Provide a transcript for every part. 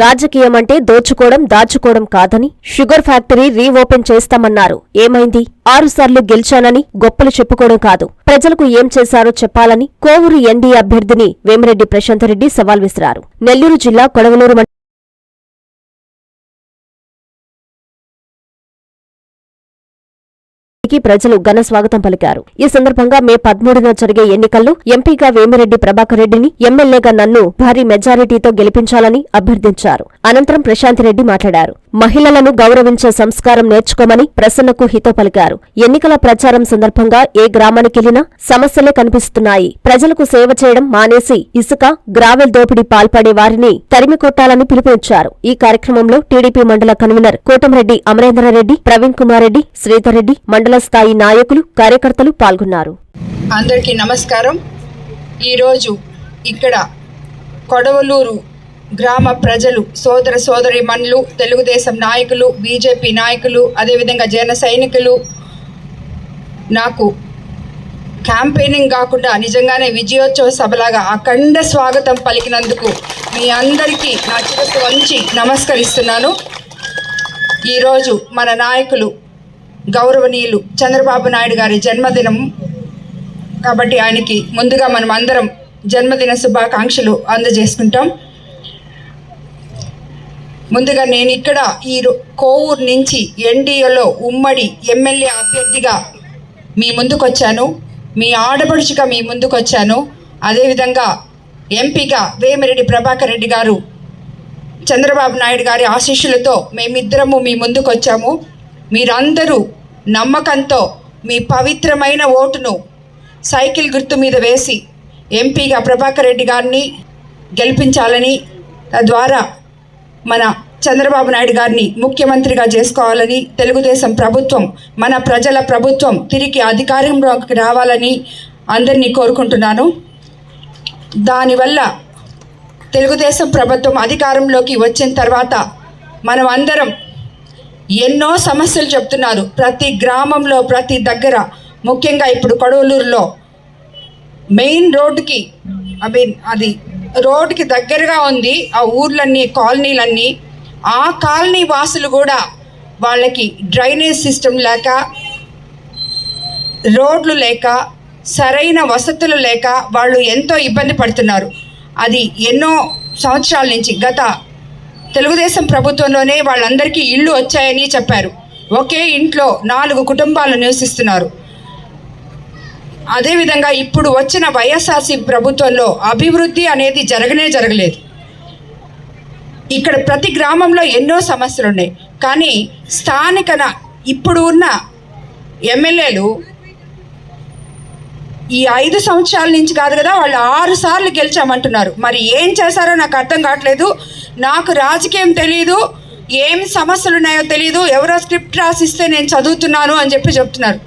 రాజకీయం అంటే దోచుకోవడం దాచుకోవడం కాదని షుగర్ ఫ్యాక్టరీ రీఓపెన్ చేస్తామన్నారు. ఏమైంది? ఆరుసార్లు గెలిచానని గొప్పలు చెప్పుకోవడం కాదు. ప్రజలకు ఏం చేశారో చెప్పాలని కోవూరు ఎన్డీ అభ్యర్థిని వేమిరెడ్డి ప్రశాంత్ రెడ్డి సవాల్ విసిరారు. నెల్లూరు జిల్లా కొడవలూరు మండలం ప్రజలు ఘన స్వాగతం పలికారు. ఈ సందర్భంగా మే పదమూడున జరిగే ఎన్నికల్లో ఎంపీగా వేమిరెడ్డి ప్రభాకర్ రెడ్డిని ఎమ్మెల్యేగా నన్ను భారీ మెజారిటీతో గెలిపించాలని అభ్యర్థించారు. అనంతరం ప్రశాంత్ రెడ్డి మాట్లాడారు. మహిళలను గౌరవించే సంస్కారం నేర్చుకోమని ప్రసన్నకు హితో పలికారు. ఎన్నికల ప్రచారం సందర్భంగా ఏ గ్రామానికెళ్ళినా సమస్యలే కనిపిస్తున్నాయి. ప్రజలకు సేవ చేయడం మానేసి ఇసుక గ్రావెల్ దోపిడీ పాల్పడే వారిని తరిమి కొట్టాలని పిలుపునిచ్చారు. ఈ కార్యక్రమంలో టీడీపీ మండల కన్వీనర్ కోటంరెడ్డి అమరేంద్రరెడ్డి ప్రవీణ్ కుమార్ రెడ్డి శ్రీధర్ రెడ్డి మండల స్థాయి నాయకులు కార్యకర్తలు పాల్గొన్నారు. అందరికీ నమస్కారం. ఈరోజు ఇక్కడ కొడవలూరు గ్రామ ప్రజలు సోదర సోదరి మనులు తెలుగుదేశం నాయకులు బీజేపీ నాయకులు అదేవిధంగా జన సైనికులు నాకు క్యాంపెయినింగ్ కాకుండా నిజంగానే విజయోత్సవ సభలాగా అఖండ స్వాగతం పలికినందుకు మీ అందరికీ నా చిరస్సు వంచి నమస్కరిస్తున్నాను. ఈరోజు మన నాయకులు గౌరవనీయులు చంద్రబాబు నాయుడు గారి జన్మదినం. కాబట్టి ఆయనకి ముందుగా మనం అందరం జన్మదిన శుభాకాంక్షలు అందజేసుకుంటాం. ముందుగా నేను ఇక్కడ ఈ రో- కోవూరు నుంచి ఎన్డీఏలో ఉమ్మడి ఎమ్మెల్యే అభ్యర్థిగా మీ ముందుకు వచ్చాను మీ ఆడపడుచుగా మీ ముందుకు వచ్చాను అదేవిధంగా ఎంపీగా వేమిరెడ్డి ప్రభాకర్ రెడ్డి గారు చంద్రబాబు నాయుడు గారి ఆశీస్సులతో మేమిద్దరము మీ ముందుకు వచ్చాము మీరందరూ నమ్మకంతో మీ పవిత్రమైన ఓటును సైకిల్ గుర్తు మీద వేసి ఎంపీగా ప్రభాకర్ రెడ్డి గారిని గెలిపించాలని తద్వారా మన చంద్రబాబు నాయుడు గారిని ముఖ్యమంత్రిగా చేసుకోవాలని తెలుగుదేశం ప్రభుత్వం మన ప్రజల ప్రభుత్వం తిరిగి అధికారంలోకి రావాలని అందరినీ కోరుకుంటున్నాను. దానివల్ల తెలుగుదేశం ప్రభుత్వం అధికారంలోకి వచ్చిన తర్వాత మనం అందరం ఎన్నో సమస్యలు చెప్తున్నారు. ప్రతి గ్రామంలో ప్రతి దగ్గర ముఖ్యంగా ఇప్పుడు కొడవలూరులో మెయిన్ రోడ్డుకి ఐ మీన్ అది రోడ్డుకి దగ్గరగా ఉంది. ఆ ఊర్లన్నీ కాలనీలన్నీ. ఆ కాలనీ వాసులు కూడా వాళ్ళకి డ్రైనేజ్ సిస్టమ్ లేక రోడ్లు లేక సరైన వసతులు లేక వాళ్ళు ఎంతో ఇబ్బంది పడుతున్నారు. అది ఎన్నో సంవత్సరాల నుంచి గత తెలుగుదేశం ప్రభుత్వంలోనే వాళ్ళందరికీ ఇళ్ళు వచ్చాయని చెప్పారు. ఒకే ఇంట్లో నాలుగు కుటుంబాలు నివసిస్తున్నారు. అదేవిధంగా ఇప్పుడు వచ్చిన వైఎస్ఆర్సీ ప్రభుత్వంలో అభివృద్ధి అనేది జరగనే జరగలేదు. ఇక్కడ ప్రతి గ్రామంలో ఎన్నో సమస్యలు ఉన్నాయి కానీ స్థానికన ఇప్పుడు ఉన్న ఎమ్మెల్యేలు ఈ ఐదు సంవత్సరాల నుంచి కాదు కదా వాళ్ళు ఆరు సార్లు గెలిచామంటున్నారు. మరి ఏం చేశారో నాకు అర్థం కావట్లేదు. నాకు రాజకీయం తెలియదు ఏమి సమస్యలు ఉన్నాయో తెలియదు ఎవరో స్క్రిప్ట్ రాసిస్తే నేను చదువుతున్నాను అని చెప్పి చెప్తున్నారు.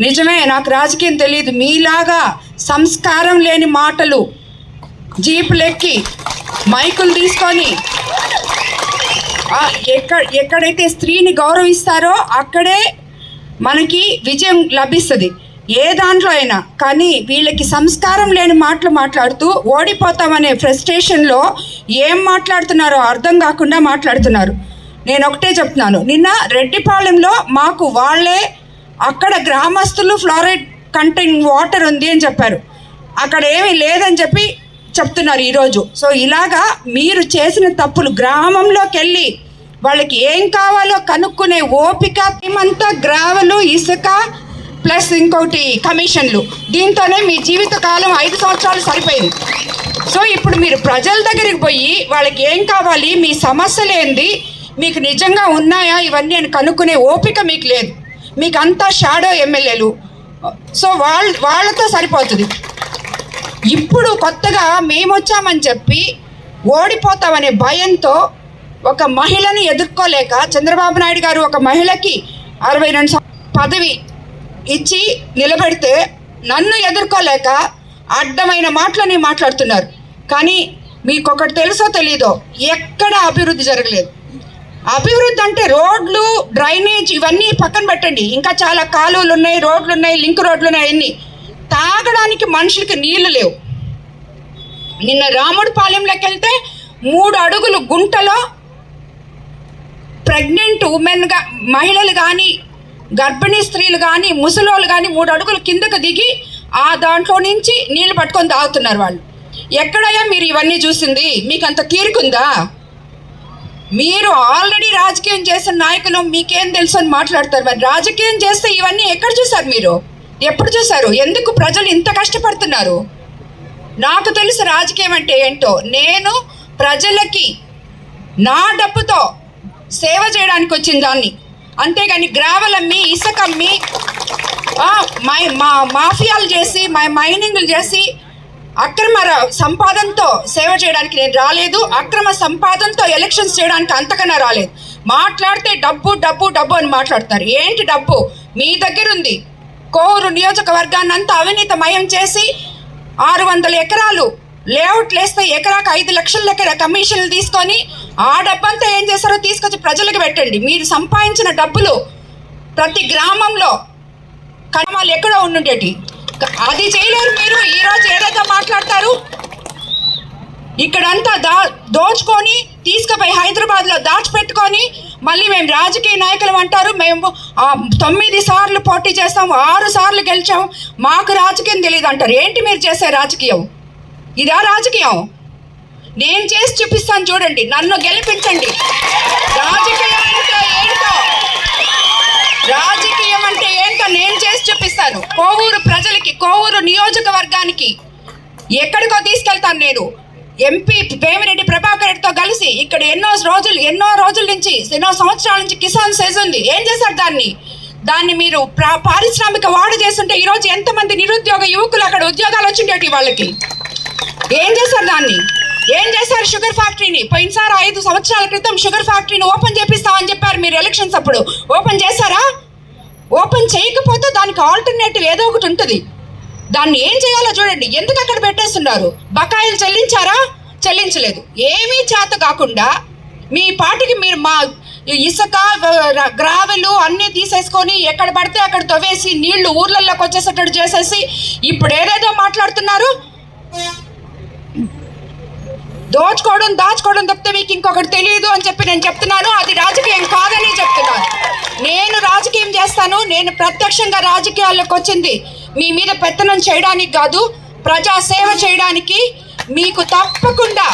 నిజమే నాకు రాజకీయం తెలియదు మీలాగా సంస్కారం లేని మాటలు జీపులెక్కి మైకులు తీసుకొని ఎక్కడ ఎక్కడైతే స్త్రీని గౌరవిస్తారో అక్కడే మనకి విజయం లభిస్తుంది. ఏ దాంట్లో అయినా. కానీ వీళ్ళకి సంస్కారం లేని మాటలు మాట్లాడుతూ ఓడిపోతామనే ఫ్రస్ట్రేషన్లో ఏం మాట్లాడుతున్నారో అర్థం కాకుండా మాట్లాడుతున్నారు. నేను ఒకటే చెప్తున్నాను. నిన్న రెడ్డిపాళెంలో మాకు వాళ్ళే అక్కడ గ్రామస్తులు ఫ్లోరైడ్ కంటెంట్ వాటర్ ఉంది అని చెప్పారు. అక్కడ ఏమీ లేదని చెప్పి చెప్తున్నారు ఈరోజు. సో ఇలాగా మీరు చేసిన తప్పులు గ్రామంలోకి వెళ్ళి వాళ్ళకి ఏం కావాలో కనుక్కునే ఓపిక మేమంతా గ్రావెలు ఇసుక ప్లస్ ఇంకోటి కమిషన్లు. దీంతోనే మీ జీవిత కాలం ఐదు సంవత్సరాలు సరిపోయింది. సో ఇప్పుడు మీరు ప్రజల దగ్గరికి పోయి వాళ్ళకి ఏం కావాలి? మీ సమస్యలు ఏంది? మీకు నిజంగా ఉన్నాయా? ఇవన్నీ నేను కనుక్కునే ఓపిక మీకు లేదు. మీకు అంతా షాడో ఎమ్మెల్యేలు. సో వాళ్ళ వాళ్ళతో సరిపోతుంది. ఇప్పుడు కొత్తగా మేము వచ్చామని చెప్పి ఓడిపోతామనే భయంతో ఒక మహిళను ఎదుర్కోలేక చంద్రబాబు నాయుడు గారు ఒక మహిళకి అరవై రెండు పదవి ఇచ్చి నిలబెడితే నన్ను ఎదుర్కోలేక అడ్డమైన మాటలని మాట్లాడుతున్నారు. కానీ మీకు ఒకటి తెలుసో తెలీదో ఎక్కడ అభివృద్ధి జరగలేదు. అభివృద్ధి అంటే రోడ్లు డ్రైనేజ్ ఇవన్నీ పక్కన పెట్టండి. ఇంకా చాలా కాలువలు ఉన్నాయి రోడ్లు ఉన్నాయి లింక్ రోడ్లు ఉన్నాయి అన్నీ తాగడానికి మనుషులకి నీళ్ళు లేవు. నిన్న రాముడు పాలెంలోకి వెళ్తే మూడు అడుగులు గుంటలో ప్రెగ్నెంట్ ఉమెన్గా మహిళలు కానీ గర్భిణీ స్త్రీలు కానీ ముసలోళ్ళు కానీ మూడు అడుగులు కిందకు దిగి ఆ దాంట్లో నుంచి నీళ్ళు పట్టుకొని తాగుతున్నారు వాళ్ళు. ఎక్కడయ్యా మీరు ఇవన్నీ చూసింది? మీకు అంత తీరుకుందా? మీరు ఆల్రెడీ రాజకీయం చేసిన నాయకులు మీకేం తెలుసు అని మాట్లాడతారు మరి. రాజకీయం చేస్తే ఇవన్నీ ఎక్కడ చూసారు మీరు? ఎప్పుడు చూసారు ఎందుకు ప్రజలు ఇంత కష్టపడుతున్నారు? నాకు తెలుసు రాజకీయం అంటే ఏంటో? నేను ప్రజలకి నా డబ్బుతో సేవ చేయడానికి వచ్చిన దాన్ని అంతేగాని గ్రావలమ్మి ఇసుకమ్మి ఇసుక అమ్మి మై మా మాఫియాలు చేసి మై మైనింగ్లు చేసి అక్రమ సంపాదనతో సేవ చేయడానికి నేను రాలేదు. అక్రమ సంపాదనతో ఎలక్షన్స్ చేయడానికి అంతకన్నా రాలేదు. మాట్లాడితే డబ్బు డబ్బు డబ్బు అని మాట్లాడతారు. ఏంటి డబ్బు? మీ దగ్గర ఉంది కోరు నియోజకవర్గాన్ని అంతా అవినీతమయం చేసి ఆరు వందల ఎకరాలు లేఅవుట్లు వేస్తే ఎకరాకు ఐదు లక్షల లెక్క కమిషన్లు తీసుకొని ఆ డబ్బంతా ఏం చేస్తారో తీసుకొచ్చి ప్రజలకు పెట్టండి. మీరు సంపాదించిన డబ్బులు ప్రతి గ్రామంలో కణమాలు ఎక్కడో ఉండుండేటి. అది చేయలేరు మీరు. ఈరోజు ఏదైతే మాట్లాడతారు ఇక్కడంతా దా దోచుకొని తీసుకుపోయి హైదరాబాద్లో దాచిపెట్టుకొని మళ్ళీ మేము రాజకీయ నాయకులు అంటారు. మేము తొమ్మిది సార్లు పోటీ చేస్తాం ఆరు సార్లు గెలిచాం మాకు రాజకీయం తెలియదు అంటారు ఏంటి మీరు చేసే రాజకీయం? ఇదా రాజకీయం? నేను చేసి చూపిస్తాను చూడండి. నన్ను గెలిపించండి. రాజకీయం అంటే ఏంటో? రాజకీయం అంటే ఏంటో నేను చేసి చూపిస్తాను. కోవూరు ప్రజలకి కోవూరు నియోజకవర్గానికి ఎక్కడికో తీసుకెళ్తాను నేను. ఎంపీ వేమిరెడ్డి ప్రభాకర్ రెడ్డితో కలిసి ఇక్కడ ఎన్నో రోజులు ఎన్నో రోజుల నుంచి ఎన్నో సంవత్సరాల నుంచి కిసాన్ సెజ్ ఉంది. ఏం చేశారు దాన్ని? దాన్ని మీరు ప్రా పారిశ్రామిక వాడు చేస్తుంటే ఈరోజు ఎంతమంది నిరుద్యోగ యువకులు అక్కడ ఉద్యోగాలు వచ్చిండేటి వాళ్ళకి? ఏం చేశారు దాన్ని? ఏం చేశారు షుగర్ ఫ్యాక్టరీని? పోయినసారి ఐదు సంవత్సరాల క్రితం షుగర్ ఫ్యాక్టరీని ఓపెన్ చేపిస్తామని చెప్పారు మీరు ఎలక్షన్స్ అప్పుడు. ఓపెన్ చేశారా? ఓపెన్ చేయకపోతే దానికి ఆల్టర్నేటివ్ ఏదో ఒకటి ఉంటుంది. దాన్ని ఏం చేయాలో చూడండి. ఎందుకు అక్కడ పెట్టేస్తున్నారు? బకాయిలు చెల్లించారా? చెల్లించలేదు. ఏమీ చేత కాకుండా మీ పాటికి మీరు మా ఇసుక గ్రావెలు అన్నీ తీసేసుకొని ఎక్కడ పడితే అక్కడ తవ్వేసి నీళ్ళు ఊర్లలోకి వచ్చేసేటట్టు చేసేసి ఇప్పుడు ఏదేదో మాట్లాడుతున్నారు? దోచుకోవడం దాచుకోవడం తప్పితే మీకు ఇంకొకటి తెలియదు అని చెప్పి నేను చెప్తున్నాను. అది రాజకీయం కాదని చెప్తున్నాను. నేను రాజకీయం చేస్తాను. నేను ప్రత్యక్షంగా రాజకీయాల్లోకి వచ్చింది. మీ మీద పెత్తనం చేయడానికి కాదు ప్రజా సేవ చేయడానికి మీకు తప్పకుండా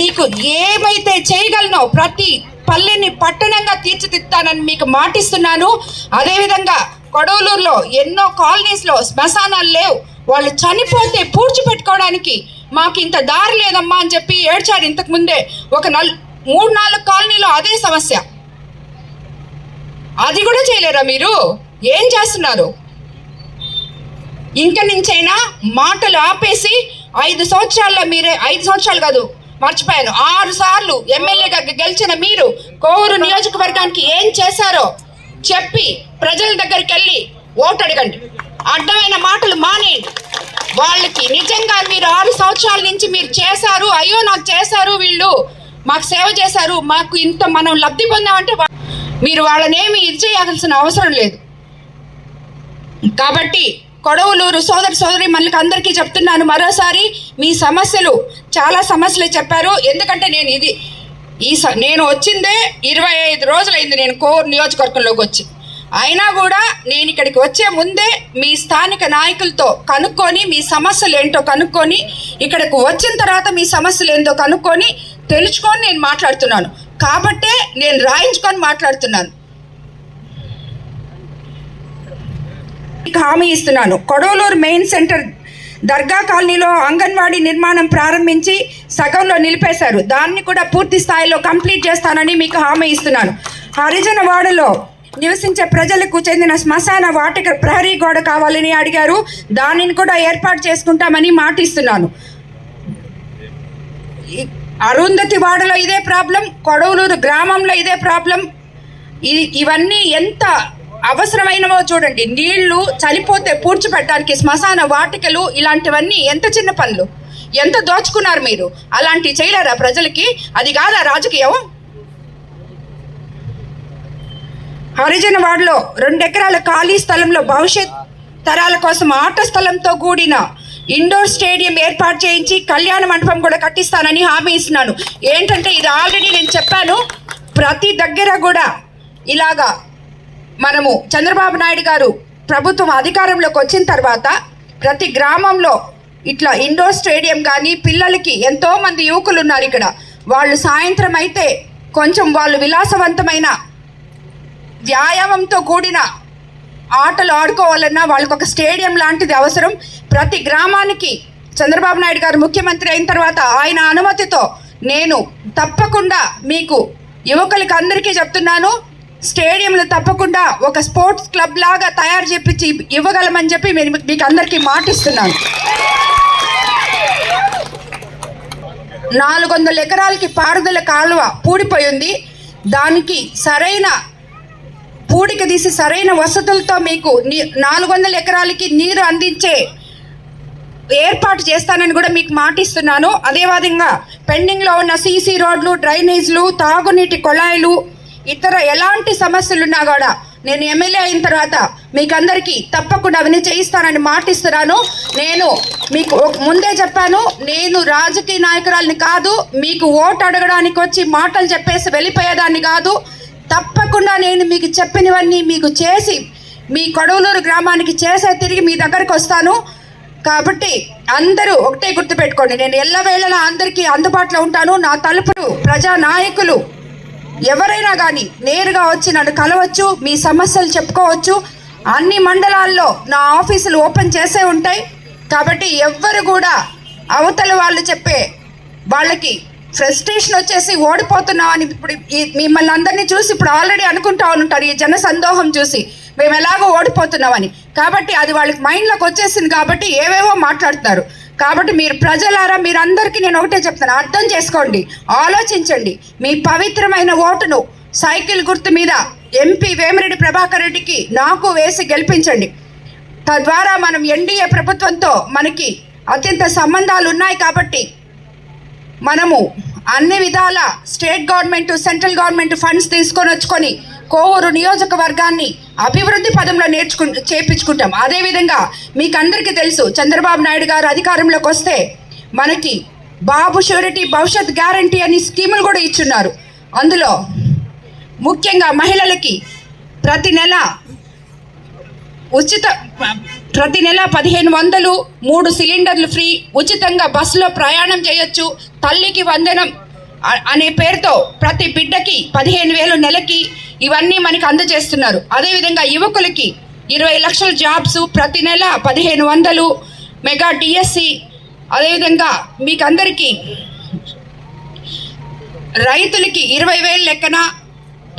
మీకు ఏమైతే చేయగలనో ప్రతి పల్లెని పట్టణంగా తీర్చిదిద్దానని మీకు మాటిస్తున్నాను. అదేవిధంగా కొడవలూరులో ఎన్నో కాలనీస్లో శ్మశానాలు లేవు. వాళ్ళు చనిపోతే పూడ్చిపెట్టుకోవడానికి మాకు ఇంత దారి లేదమ్మా అని చెప్పి ఏడ్చారు ఇంతకు ముందే. ఒక నల్ మూడు నాలుగు కాలనీలో అదే సమస్య. అది కూడా చేయలేరా మీరు? ఏం చేస్తున్నారు? ఇంక నుంచైనా మాటలు ఆపేసి ఐదు సంవత్సరాల్లో మీరే ఐదు సంవత్సరాలు కాదు మర్చిపోయాను. ఆరు సార్లు ఎమ్మెల్యేగా గెలిచిన మీరు కోవూరు నియోజకవర్గానికి ఏం చేశారో చెప్పి ప్రజల దగ్గరికి వెళ్ళి ఓటు అడగండి. అడ్డమైన మాటలు మానేయండి. వాళ్ళకి నిజంగా మీరు ఆరు సంవత్సరాల నుంచి మీరు చేశారు అయ్యో నాకు చేశారు వీళ్ళు మాకు సేవ చేశారు మాకు ఇంత మనం లబ్ధి పొందామంటే మీరు వాళ్ళనేమి ఇది చేయాల్సిన అవసరం లేదు. కాబట్టి కొడవలూరు సోదరి సోదరి మనకి అందరికీ చెప్తున్నాను మరోసారి మీ సమస్యలు చాలా సమస్యలు చెప్పారు ఎందుకంటే నేను ఇది ఈ స నేను వచ్చిందే ఇరవై ఐదు రోజులైంది నేను కోర్ నియోజకవర్గంలోకి వచ్చి. అయినా కూడా నేను ఇక్కడికి వచ్చే ముందే మీ స్థానిక నాయకులతో కనుక్కొని మీ సమస్యలు ఏంటో కనుక్కొని ఇక్కడికి వచ్చిన తర్వాత మీ సమస్యలు ఏంటో కనుక్కొని తెలుసుకొని నేను మాట్లాడుతున్నాను. కాబట్టే నేను రాయించుకొని మాట్లాడుతున్నాను. మీకు హామీ ఇస్తున్నాను. కొడవలూరు మెయిన్ సెంటర్ దర్గా కాలనీలో అంగన్వాడీ నిర్మాణం ప్రారంభించి సగంలో నిలిపేశారు. దాన్ని కూడా పూర్తి స్థాయిలో కంప్లీట్ చేస్తానని మీకు హామీ ఇస్తున్నాను. హరిజన వాడలో నివసించే ప్రజలకు చెందిన శ్మశాన వాటిక ప్రహరీ గోడ కావాలని అడిగారు. దానిని కూడా ఏర్పాటు చేసుకుంటామని మాటిస్తున్నాను. అరుంధతి వాడలో ఇదే ప్రాబ్లం కొడవలూరు గ్రామంలో ఇదే ప్రాబ్లం. ఇది ఇవన్నీ ఎంత అవసరమైనవో చూడండి. నీళ్ళు చనిపోతే పూడ్చిపెట్టడానికి శ్మశాన వాటికలు ఇలాంటివన్నీ ఎంత చిన్న పనులు? ఎంత దోచుకున్నారు మీరు? అలాంటివి చేయలేరా ప్రజలకి? అది కాదా రాజకీయం? హరిజన వాడలో రెండు ఎకరాల ఖాళీ స్థలంలో భవిష్యత్ తరాల కోసం ఆట స్థలంతో కూడిన ఇండోర్ స్టేడియం ఏర్పాటు చేయించి కళ్యాణ మండపం కూడా కట్టిస్తానని హామీ ఇస్తున్నాను. ఏంటంటే ఇది ఆల్రెడీ నేను చెప్పాను. ప్రతి దగ్గర కూడా ఇలాగా మనము చంద్రబాబు నాయుడు గారు ప్రభుత్వం అధికారంలోకి వచ్చిన తర్వాత ప్రతి గ్రామంలో ఇట్లా ఇండోర్ స్టేడియం కానీ పిల్లలకి ఎంతోమంది యువకులు ఉన్నారు ఇక్కడ. వాళ్ళు సాయంత్రం అయితే కొంచెం వాళ్ళు విలాసవంతమైన వ్యాయామంతో కూడిన ఆటలు ఆడుకోవాలన్నా వాళ్ళకి ఒక స్టేడియం లాంటిది అవసరం. ప్రతి గ్రామానికి చంద్రబాబు నాయుడు గారు ముఖ్యమంత్రి అయిన తర్వాత ఆయన అనుమతితో నేను తప్పకుండా మీకు యువకులకి అందరికీ చెప్తున్నాను స్టేడియంలు తప్పకుండా ఒక స్పోర్ట్స్ క్లబ్ లాగా తయారు చేపించి ఇవ్వగలమని చెప్పి నేను మీకు అందరికీ మాటిస్తున్నాను. నాలుగు వందల ఎకరాలకి పారుదల కాలువ పూడిపోయింది. దానికి సరైన పూడిక తీసి సరైన వసతులతో మీకు నీ నాలుగు వందల ఎకరాలకి నీరు అందించే ఏర్పాటు చేస్తానని కూడా మీకు మాటిస్తున్నాను. అదేవిధంగా పెండింగ్లో ఉన్న సీసీ రోడ్లు డ్రైనేజ్లు తాగునీటి కొళాయిలు ఇతర ఎలాంటి సమస్యలున్నా కూడా నేను ఎమ్మెల్యే అయిన తర్వాత మీకు అందరికీ తప్పకుండా అవన్నీ చేయిస్తానని మాటిస్తున్నాను. నేను మీకు ముందే చెప్పాను నేను రాజకీయ నాయకురాలిని కాదు మీకు ఓటు అడగడానికి వచ్చి మాటలు చెప్పేసి వెళ్ళిపోయేదాన్ని కాదు. తప్పకుండా నేను మీకు చెప్పినవన్నీ మీకు చేసి మీ కొడవలూరు గ్రామానికి చేసే తిరిగి మీ దగ్గరకు వస్తాను. కాబట్టి అందరూ ఒకటే గుర్తుపెట్టుకోండి. నేను ఎల్లవేళలా అందరికీ అందుబాటులో ఉంటాను. నా తలుపులు ప్రజా నాయకులు ఎవరైనా కానీ నేరుగా వచ్చి నన్ను కలవచ్చు మీ సమస్యలు చెప్పుకోవచ్చు. అన్ని మండలాల్లో నా ఆఫీసులు ఓపెన్ చేసే ఉంటాయి. కాబట్టి ఎవ్వరు కూడా అవతల వాళ్ళు చెప్పే వాళ్ళకి ఫ్రస్ట్రేషన్ వచ్చేసి ఓడిపోతున్నాం అని ఇప్పుడు ఈ- మిమ్మల్ని అందరినీ చూసి ఇప్పుడు ఆల్రెడీ అనుకుంటా ఉంటారు ఈ జన సందోహం చూసి. మేము ఎలాగో ఓడిపోతున్నామని కాబట్టి అది వాళ్ళకి మైండ్లోకి వచ్చేసింది కాబట్టి ఏవేవో మాట్లాడుతున్నారు. కాబట్టి మీరు ప్రజలారా మీరందరికీ నేను ఒకటే చెప్తాను అర్థం చేసుకోండి ఆలోచించండి. మీ పవిత్రమైన ఓటును సైకిల్ గుర్తు మీద ఎంపీ వేమిరెడ్డి ప్రభాకర్ రెడ్డికి నాకు వేసి గెలిపించండి. తద్వారా మనం ఎన్డీఏ ప్రభుత్వంతో మనకి అత్యంత సంబంధాలు ఉన్నాయి కాబట్టి మనము అన్ని విధాల state government central government funds తీసుకొని వచ్చుకొని కోవూరు నియోజకవర్గాన్ని అభివృద్ధి పదంలో నేర్చుకు చేపించుకుంటాం. అదేవిధంగా మీకు అందరికీ తెలుసు చంద్రబాబు నాయుడు గారు అధికారంలోకి వస్తే మనకి బాబు షూరిటీ భవిష్యత్ గ్యారంటీ అని స్కీములు కూడా ఇచ్చున్నారు. అందులో ముఖ్యంగా మహిళలకి ప్రతి నెల ఉచిత ప్రతి నెల పదిహేను వందలు మూడు సిలిండర్లు ఫ్రీ. ఉచితంగా బస్సులో ప్రయాణం చేయొచ్చు. తల్లికి వందనం అనే పేరుతో ప్రతి బిడ్డకి పదిహేను వేలు నెలకి ఇవన్నీ మనకి అందజేస్తున్నారు. అదేవిధంగా యువకులకి ఇరవై లక్షల జాబ్స్ ప్రతి నెల పదిహేను వందలు. మెగా డిఎస్సి అదేవిధంగా మీకు అందరికీ రైతులకి ఇరవై వేలు లెక్కన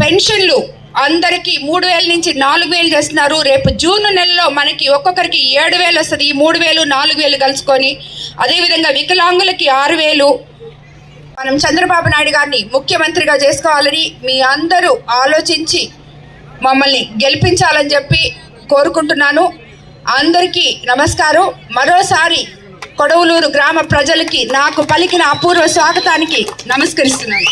పెన్షన్లు అందరికీ మూడు వేల నుంచి నాలుగు వేలు చేస్తున్నారు. రేపు జూన్ నెలలో మనకి ఒక్కొక్కరికి ఏడు వేలు వస్తుంది. ఈ మూడు వేలు నాలుగు వేలు కలుసుకొని అదేవిధంగా వికలాంగులకి ఆరు వేలు. మనం చంద్రబాబు నాయుడు గారిని ముఖ్యమంత్రిగా చేసుకోవాలని మీ అందరూ ఆలోచించి మమ్మల్ని గెలిపించాలని చెప్పి కోరుకుంటున్నాను. అందరికీ నమస్కారం. మరోసారి కొడవలూరు గ్రామ ప్రజలకి నాకు పలికిన అపూర్వ స్వాగతానికి నమస్కరిస్తున్నాను.